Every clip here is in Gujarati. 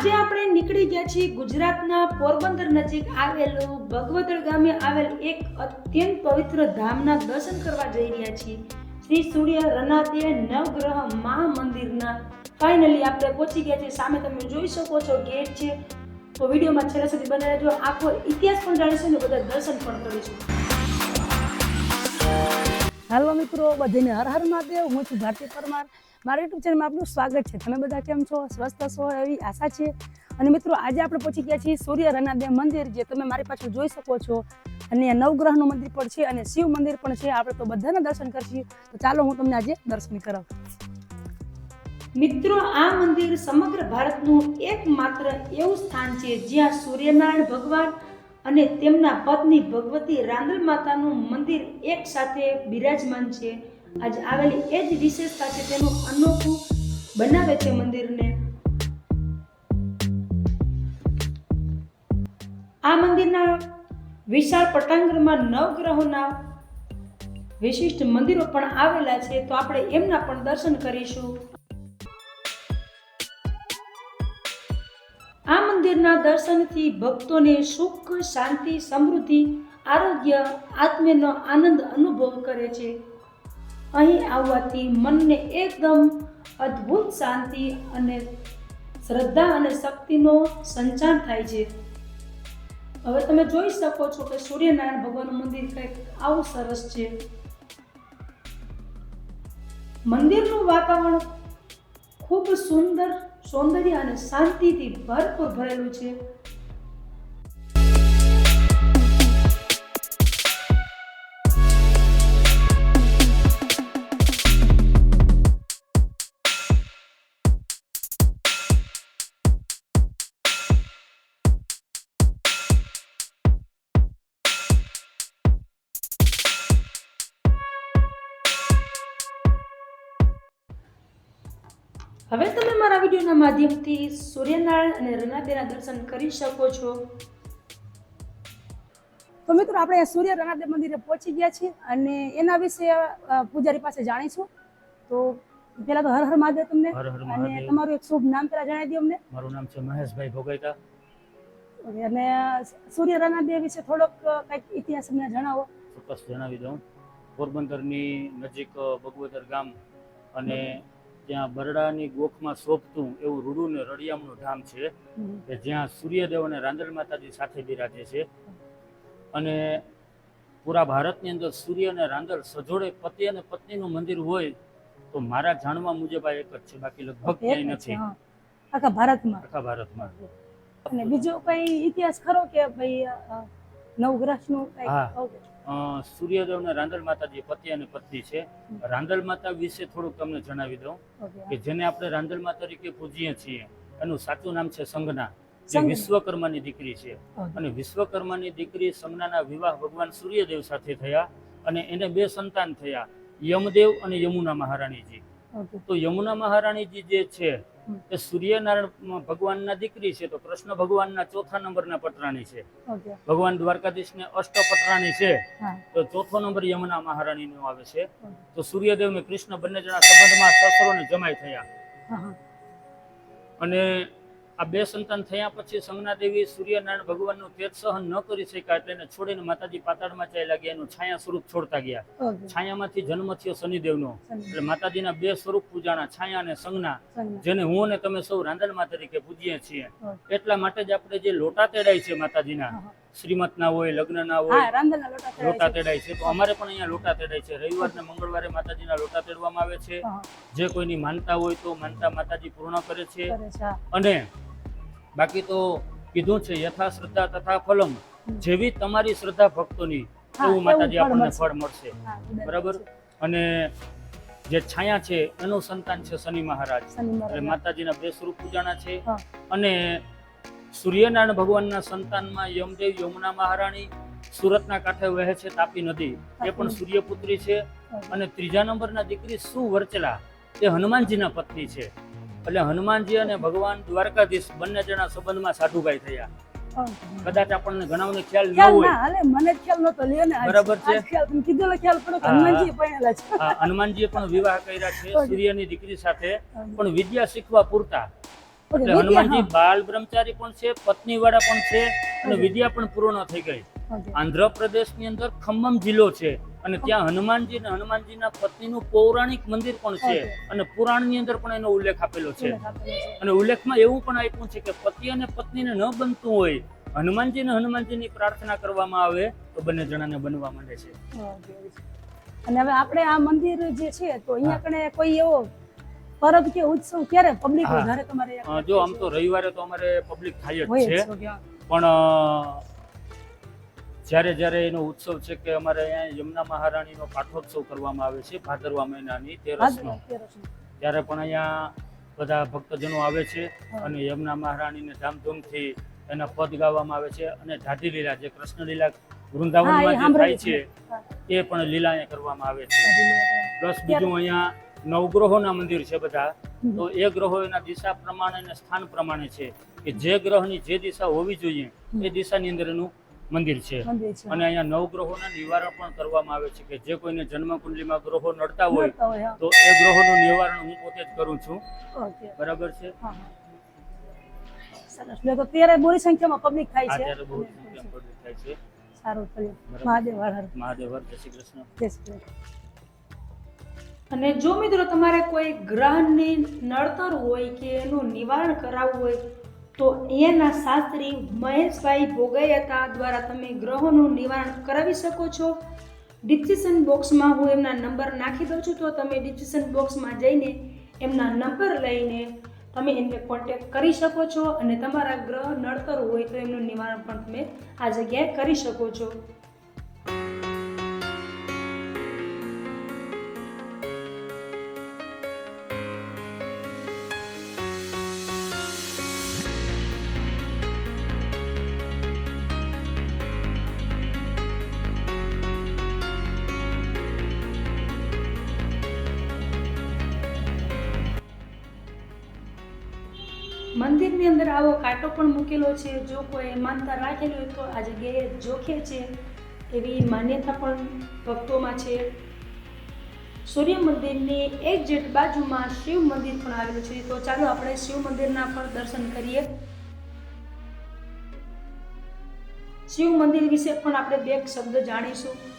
આજે આપણે નીકળી ગયા છીએ ગુજરાતના પોરબંદર નજીક આવેલું ભગવદળ ગામે આવેલ એક અત્યંત પવિત્ર ધામના દર્શન કરવા જઈ રહ્યા છીએ. શ્રી સૂર્ય રનાદે નવગ્રહ મહા મંદિરના ફાઇનલી આપણે પહોંચી ગયા છીએ. સામે તમે જોઈ શકો છો ગેટ છે. તો વિડીયોમાં છેલ્લા સુધી બને રહેજો. આખો ઇતિહાસ પણ જાણીશું ને બધા દર્શન પણ કરીશું. હાલો મિત્રો, બધાને હર હર મહાદેવ. હું છું ભારતી પરમાર. મારા યુટ્યુબ ચેનલમાં આપનું સ્વાગત છે. તમે બધા કેમ છો? સ્વસ્થ છો એવી આશા છે. અને મિત્રો, આજે આપણે પહોંચી ગયા છીએ સૂર્ય રનાદેવ મંદિર, જે તમે મારી પાછળ જોઈ શકો છો. અને નવગ્રહનું મંદિર પણ છે અને શિવ મંદિર પણ છે. આપણે તો બધાના દર્શન કરશું. તો ચાલો હું તમને આજે દર્શન કરાવું. મિત્રો, આ મંદિર સમગ્ર ભારતનું એકમાત્ર એવું સ્થાન છે જ્યાં સૂર્યનારાયણ ભગવાન અને તેમના પત્ની ભગવતી રાંદલ માતાનું મંદિર એક સાથે બિરાજમાન છે. આજ આવેલી એ જ વિશેષતા છે તેનું અનોખું બનાવે છે મંદિરને. આ મંદિરના વિશાળ પટાંગણમાં નવગ્રહોના વિશિષ્ટ મંદિરો પણ આવેલા છે. તો આપણે એમના પણ દર્શન કરીશું. મંદિરના દર્શનથી ભક્તોને સુખ, શાંતિ, સમૃદ્ધિ, આરોગ્ય આત્મીયનો આનંદ અનુભવ કરે છે. અહીં આવવાથી મનને એકદમ અદ્ભુત શાંતિ અને શ્રદ્ધા અને શક્તિનો સંચાર થાય છે. હવે તમે જોઈ શકો છો કે સૂર્યનારાયણ ભગવાનનું મંદિર કંઈક આવું સરસ છે. મંદિરનું વાતાવરણ ખૂબ સુંદર સૌંદર્ય અને શાંતિથી ભરપૂર ભરેલું છે. હવે તમે મારા વિડીયોના માધ્યમથી સૂર્યનારાયણ અને રનાદેના દર્શન કરી શકો છો. તો મિત્રો આપણે સૂર્ય રણાદેવ મંદિરે પહોંચી ગયા છીએ અને એના વિશે પૂજારી પાસે જાણીશું. તો પેલા તો હર હર મહાદેવ તમને હર હર અને તમારું એક શુભ નામ પહેલા જણાવી દો અમને. મારું નામ છે મહેશભાઈ ભોગૈતા અને સૂર્ય રણાદેવ વિશે થોડોક કંઈક ઇતિહાસ અમને જણાવો. ચોક્કસ જણાવી દઉં. પોરબંદરની નજીક ભગવદર ગામ અને ત્યાં બરડાની ગોખમાં શોભતું એવું રૂડું ને રળિયામનું ધામ છે કે જ્યાં સૂર્યદેવ અને રાંદલ માતાજી સાથે બિરાજે છે. અને પૂરા ભારતની અંદર સૂર્ય અને રાંદલ સજોડે પતિ અને પત્નીનું મંદિર હોય તો મારા જાણવા મુજબ આ એક જ છે બાકી લગભગ ક્યાંય નથી. આખા ભારતમાં. આખા ભારતમાં. અને બીજો કઈ ઇતિહાસ ખરો કે ભાઈ અ, નવગ્રહનું કઈ હા. સૂર્યદેવ અને રાંદલ માતાજી પતિ અને પત્ની છે. રાંદલ માતા વિશે થોડુંક તમને જણાવી દઉં કે જેને આપણે રાંદલ માતા તરીકે પૂજીએ છીએ એનું સાચું નામ છે સંગના. જે સંજ્ઞા. વિશ્વકર્માની દીકરી છે. અને વિશ્વકર્માની દીકરી સંજ્ઞાના વિવાહ ભગવાન સૂર્યદેવ સાથે થયા અને એને બે સંતાન થયા યમદેવ અને યમુના મહારાણીજી. તો યમુના મહારાણીજી જે છે એ સૂર્યનારાયણ ભગવાનના દીકરી છે તો કૃષ્ણ ભગવાનના ચોથા નંબરના પટરાણી છે. ભગવાન દ્વારકાધીશને અષ્ટપટરાણી છે. તો ચોથો નંબર યમુના મહારાણીનો આવે છે. તો સૂર્યદેવ ને કૃષ્ણ બંને જણા સંબંધમાં સસરો ને જમાય થયા. અને આ બે સંતાન થયા પછી સંજ્ઞાદેવી સૂર્યનારાયણ ભગવાનનું તેજ સહન ન કરી શક્યા એટલે એને છોડીને માતાજી પાતાળમાં ચાલ્યા ગયા. એનું છાયા સ્વરૂપ છોડતા ગયા. છાયામાંથી જન્મ થયો શનિદેવનો. એટલે માતાજીના બે સ્વરૂપ પૂજાણા છાયા અને સંજ્ઞા. જેને હું અને તમે સૌ રાંદણમાં તરીકે પૂજીએ છીએ. એટલા માટે જ આપણે જે લોટા તેડાય છે માતાજીના શ્રીમત ના હોય લગ્ન ના હોય લોટા. તેડાય છે. તો અમારે પણ અહીંયા લોટા તેડાય છે. રવિવાર ને મંગળવારે માતાજીના લોટા તેડવામાં આવે છે. જે કોઈની માનતા હોય તો માનતા માતાજી પૂર્ણ કરે છે. અને બાકી તો કીધું છે યથા શ્રદ્ધા તથા ફલમ. જેવી તમારી શ્રદ્ધા ભક્તોની એવું માતાજી આપણને ફળ મળશે. બરાબર અને જે છાયા છે એનું સંતાન છે શનિ મહારાજ. એટલે માતાજીના બે સ્વરૂપ પૂજાના છે. અને સૂર્યનારાયણ ભગવાનના સંતાનમાં યમદેવ યમુના મહારાણી સુરતના કાંઠે વહે છે તાપી નદી. એ પણ સૂર્યપુત્રી છે. અને ત્રીજા નંબરના દીકરી સુવર્ચલા એ હનુમાનજીના પત્ની છે. એટલે હનુમાનજી અને ભગવાન દ્વારકાધીશ બંને જણા સંબંધમાં સાઠુભાઈ થયા. કદાચ આપણને ઘણાઓને ખ્યાલ ન હોય. મને ખ્યાલ નતો લ્યો ને બરાબર છે. કીધેલો ખ્યાલ પડ્યો હનુમાનજી પહેલા છે. આ હનુમાનજીએ પણ વિવાહ કર્યા છે. સૂર્યની દીકરી સાથે. પણ વિદ્યા શીખવા પૂરતા. એટલે હનુમાનજી બાલ બ્રહ્મચારી પણ છે પત્ની વાળા પણ છે અને વિદ્યા પણ પૂર્ણ થઈ ગઈ. આંધ્રપ્રદેશની અંદર ખમ્મમ જિલ્લો છે અને ત્યાં હનુમાનજી અને હનુમાનજીના પત્નીનું પૌરાણિક મંદિર પણ છે. અને પુરાણની અંદર પણ એનો ઉલ્લેખ આપેલો છે. અને ઉલ્લેખમાં એવું પણ આપ્યું છે કે પતિ અને પત્નીને ન બનતું હોય હનુમાનજી અને હનુમાનજીની પ્રાર્થના કરવામાં આવે તો બંને જણાને બનવા માંડે છે. અને હવે આપણે આ મંદિર જે છે તો અહીંયા કણે કોઈ એવો પરબ કે ઉત્સવ ક્યારે પબ્લિક વધારે તમારે જો આમ તો રવિવારે તો અમારે પબ્લિક થાય જ છે. પણ જ્યારે જ્યારે એનો ઉત્સવ છે કે અમારે અહીંયા યમુના મહારાણીનો પાઠોત્સવ કરવામાં આવે છે ભાદરવા મહિનાની તેરસનો ત્યારે પણ અહીંયા બધા ભક્તજનો આવે છે. અને યમુના મહારાણીને ધામધૂમથી એના પદ ગાવામાં આવે છે અને ઢાઢી લીલા જે કૃષ્ણ લીલા વૃંદાવનમાં જે થાય છે. એ પણ લીલા અહીંયા કરવામાં આવે છે. પ્લસ બીજું અહીંયા નવગ્રહોના મંદિર છે બધા. તો એ ગ્રહો એના દિશા પ્રમાણે અને સ્થાન પ્રમાણે છે કે જે ગ્રહની જે દિશા હોવી જોઈએ એ દિશાની અંદર એનું મંદિર છે. અને અહીંયા નવગ્રહોના નિવારણ પણ કરવામાં આવે છે કે જે કોઈને જન્મકુંડલીમાં ગ્રહો નડતા હોય. તો એ ગ્રહોનું નિવારણ હું પોતે જ કરું છું. બરાબર છે. સરસ. તો ત્યારે બોરી સંખ્યામાં પબ્લિક થાય છે. ત્યારે બહુ સંખ્યામાં public થાય છે. સારું થયું મહાદેવ હર હર. મહાદેવ હર, જય શ્રી કૃષ્ણ. જય શ્રી કૃષ્ણ. અને જો મિત્રો તમારે કોઈ ગ્રહની નડતર હોય કે એનું નિવારણ કરાવવું હોય તો અહીંયાના શાસ્ત્રી મહેશભાઈ ભોગૈયાતા દ્વારા તમે ગ્રહોનું નિવારણ કરાવી શકો છો. ડિસ્ક્રિપ્શન બોક્સમાં હું એમના નંબર નાખી દઉં છું, તો તમે ડિસ્ક્રિપ્શન બોક્સમાં જઈને એમના નંબર લઈને તમે એમને કોન્ટેક્ટ કરી શકો છો અને તમારા ગ્રહ નડતર હોય તો એમનું નિવારણ પણ તમે આ જગ્યાએ કરી શકો છો. આવો કાંટો પણ મૂકેલો છે. જો કોઈ માનતા રાખેલી હોય તો આ જગ્યાએ જોખે છે એવી માન્યતા પણ ભક્તોમાં છે. સૂર્ય મંદિરની જેટ બાજુમાં શિવ મંદિર પણ આવેલું છે. તો ચાલો આપણે શિવ મંદિરના પણ દર્શન કરીએ. શિવ મંદિર વિશે પણ આપણે બે શબ્દ જાણીશું.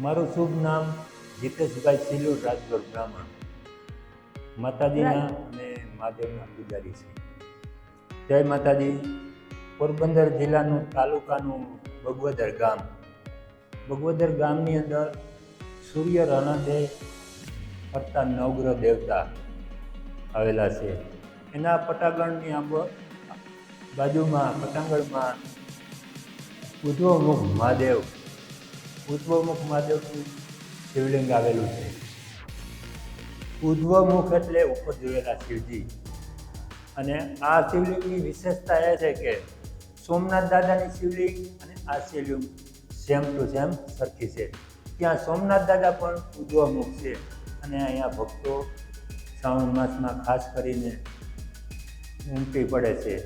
મારું શુભ નામ જીતેશભાઈ સિલુર રાજગોર બ્રાહ્મણ. માતાજીના અને મહાદેવના પૂજારી છે. જય માતાજી. પોરબંદર જિલ્લાનું તાલુકાનું ભગવદર ગામ. ભગવદર ગામની અંદર સૂર્ય રણદે ફરતા નવગ્રહ દેવતા આવેલા છે. એના પટાગણની આંબ બાજુમાં, પટાંગણમાં ઉદ્ધવમુખ મહાદેવ ઉદ્ધવમુખ મહાદેવનું શિવલિંગ આવેલું છે. ઉદ્ધવમુખ એટલે ઉપર જોયેલા શિવજી. અને આ શિવલિંગની વિશેષતા એ છે કે સોમનાથ દાદાની શિવલિંગ અને આ શિવલિંગ સેમ ટુ સેમ સરખી છે. ત્યાં સોમનાથ દાદા પણ ઉદ્ધવમુખ છે અને અહીંયા ભક્તો શ્રાવણ માસમાં ખાસ કરીને ઉમટી પડે છે.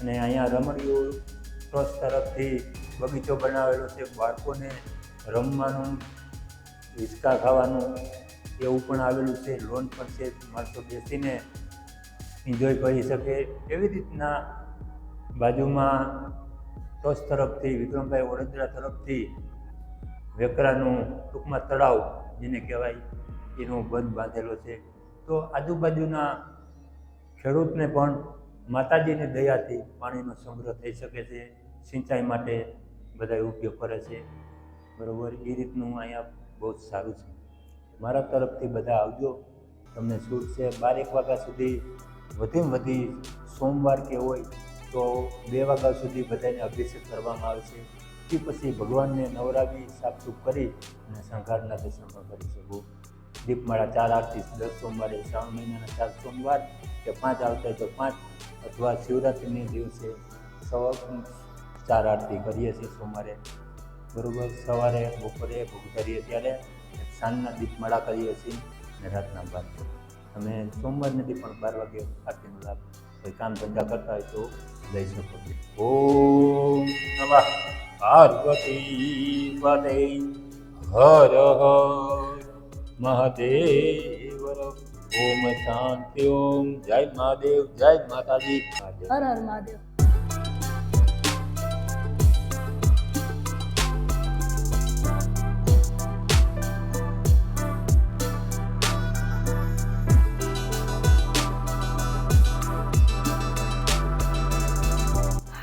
અને અહીંયા રમણીઓ ટ્રસ્ટ તરફથી બગીચો બનાવેલો છે, બાળકોને રમવાનું હિંચકા ખાવાનું એવું પણ આવેલું છે. લોન પણ છે માણસો બેસીને એન્જોય કરી શકે એવી રીતના બાજુમાં ટોસ તરફથી, વિક્રમભાઈ વડોદરા તરફથી વેકરાનું ટૂંકમાં તળાવ જેને કહેવાય, એનો બંધ બાંધેલો છે. તો આજુબાજુના ખેડૂતને પણ માતાજીની દયાથી પાણીનો સંગ્રહ થઈ શકે છે. સિંચાઈ માટે બધા ઉપયોગ કરે છે. બરાબર, એ રીતનું અહીંયા બહુ જ સારું છે. મારા તરફથી બધા આવજો. તમને છૂટ છે. બારેક વાગ્યા સુધી વધીમાં વધી સોમવાર કે હોય તો બે વાગ્યા સુધી બધાને અભિષેક કરવામાં આવે છે. તે પછી ભગવાનને નવરાવી, સાફસૂફ કરી અને શણગારના દર્શન કરી શકું. દીપમાળા ચાર આરતી દસ સોમવારે શ્રાવણ મહિનાના ચાર સોમવાર કે પાંચ આવતા તો પાંચ. અથવા શિવરાત્રિને દિવસે સવા ચાર આરતી કરીએ છીએ સોમવારે. બરોબર, સવારે, બપોરે ભોગ કરીએ ત્યારે સાંજના દીપમાળા કરીએ છીએ અને રાતના બાર તમે સોમવાર નથી, પણ બાર વાગે આરતીનો લાભ. કોઈ કામ ધંધા કરતા હોય તો લઈ શકો છો. ઓમ નમઃ. પાર્વતી પદે હર હર. મહાદેવ ઓમ શાંતિ, ઓમ જય મહાદેવ, જય માતાજી. હર હર મહાદેવ.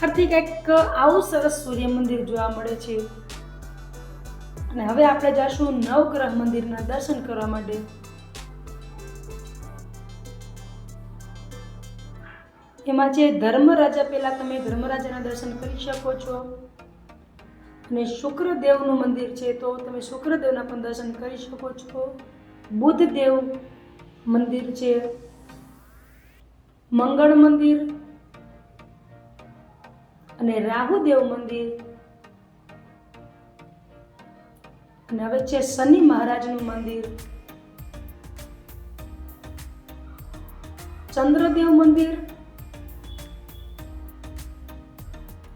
બહારથી કંઈક આવું સરસ સૂર્ય મંદિર જોવા મળે છે. અને હવે આપણે જઈશું નવગ્રહ મંદિરના દર્શન કરવા માટે. એમાં જે ધર્મરાજા પહેલાં તમે ધર્મરાજાના દર્શન કરી શકો છો. અને શુક્રદેવનું મંદિર છે તો તમે શુક્રદેવના પણ દર્શન કરી શકો છો. બુદ્ધદેવ મંદિર છે. મંગળ મંદિર અને રાહુદેવ મંદિર. અને હવે છે શનિ મહારાજનું મંદિર. ચંદ્રદેવ મંદિર.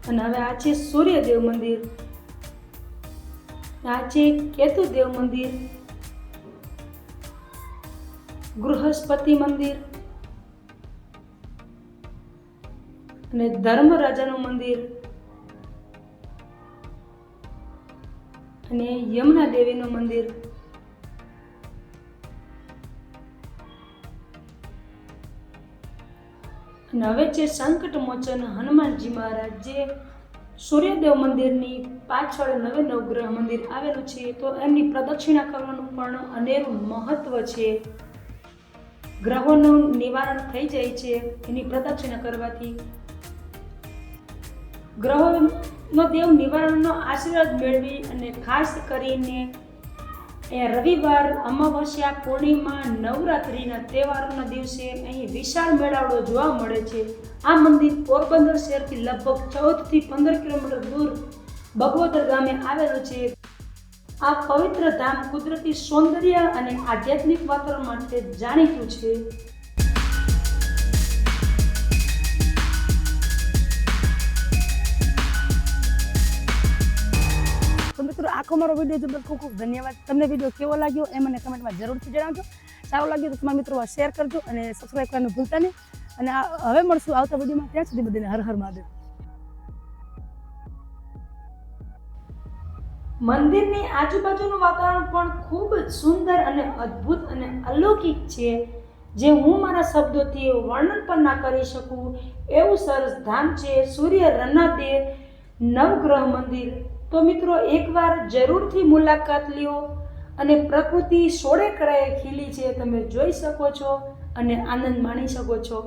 અને હવે આ છે સૂર્યદેવ મંદિર. આ છે કેતુદેવ મંદિર. ગૃહસ્પતિ મંદિર. અને ધર્મરાજાનું મંદિર. અને યમુના દેવીનું મંદિર. અને હવે છે સંકટ મોચન હનુમાનજી મહારાજ, જે સૂર્યદેવ મંદિરની પાછળ નવે નવગ્રહ મંદિર આવેલું છે, તો એમની પ્રદક્ષિણા કરવાનું પણ અનેરું મહત્વ છે. ગ્રહોનું નિવારણ થઈ જાય છે, એની પ્રદક્ષિણા કરવાથી ગ્રહોનો દેવ નિવારણનો આશીર્વાદ મેળવી અને ખાસ કરીને એ રવિવાર, અમાવસ્યા, પૂર્ણિમા, નવરાત્રિના તહેવારોના દિવસે અહીં વિશાળ મેળાવડો જોવા મળે છે. આ મંદિર પોરબંદર શહેરથી લગભગ ચૌદથી પંદર કિલોમીટર દૂર બગોદર ગામે આવેલું છે. આ પવિત્ર ધામ કુદરતી સૌંદર્ય અને આધ્યાત્મિક વાતાવરણ માટે જાણીતું છે. આખો મારો વીડિયો જોવા ખૂબ ખૂબ ધન્યવાદ. તમને વીડિયો કેવો લાગ્યો એ મને કમેન્ટમાં જરૂરથી જણાવજો. સારો લાગ્યો તો તમારા મિત્રો શેર કરજો અને સબસ્ક્રાઈબ કરવાનું ભૂલતા નહીં. અને હવે મળશું આવતા વિડીયોમાં. ત્યાં સુધી બધાને હર હર મહાદેવ. મંદિરની આજુબાજુનું વાતાવરણ પણ ખૂબ જ સુંદર અને અદ્ભુત અને અલૌકિક છે. જે હું મારા શબ્દોથી વર્ણન પણ ના કરી શકું એવું સરસ ધામ છે. સૂર્ય રન્નાદેવ નવગ્રહ મંદિર. તો મિત્રો એકવાર જરૂરથી મુલાકાત લ્યો અને પ્રકૃતિ સોળે કળાએ ખીલી છે તમે જોઈ શકો છો અને આનંદ માણી શકો છો.